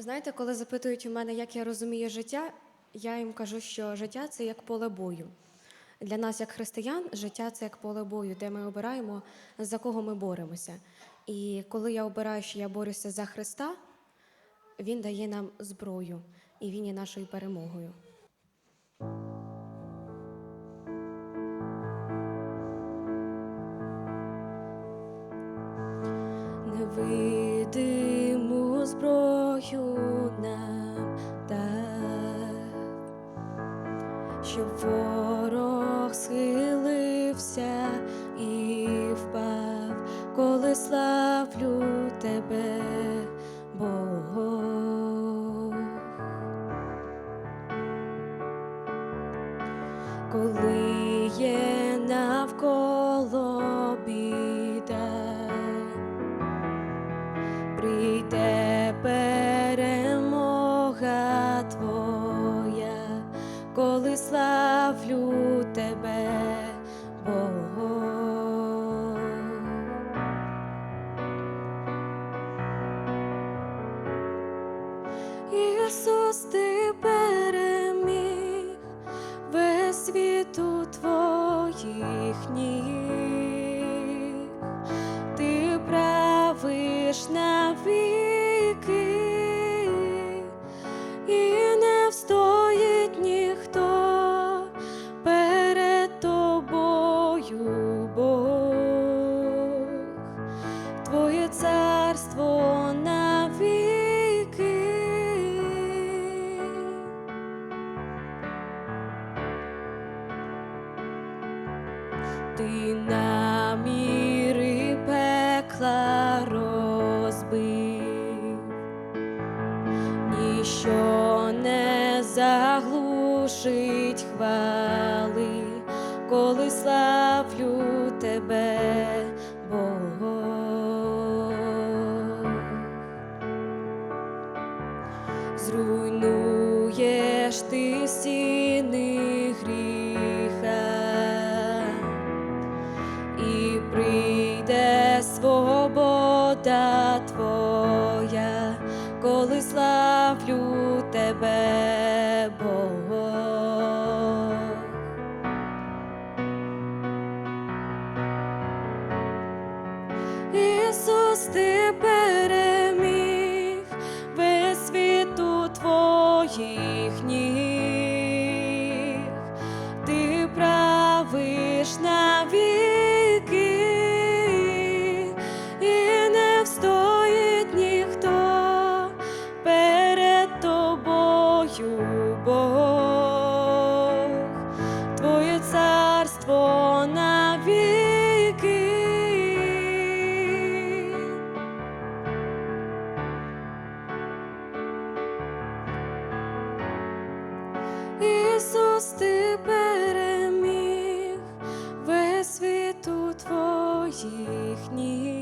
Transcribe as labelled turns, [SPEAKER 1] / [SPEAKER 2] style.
[SPEAKER 1] Знаєте, коли запитують у мене, як я розумію життя, я їм кажу, що життя це як поле бою. Для нас, як християн, життя це як поле бою, де ми обираємо, за кого ми боремося. І коли я обираю, що я борюся за Христа, Він дає нам зброю, і Він є нашою перемогою. Невидиму схилився і впав, коли славлю тебе, Бог. Коли є навколо біда, прийде перемога славлю тебе, Бог. Ісус, ти переміг весь світ у твоїх ніг, Твоє царство навіки. Ти наміри пекла розбив, ніщо не заглушить хвали, Зруйнуєш ти стіни гріха і прийде свобода твоя, коли славлю тебе, Бог. Ісус, ти тобою, Бог, Твоє царство навіки. Ісус, ти переміг весь світ у твоїх ніг,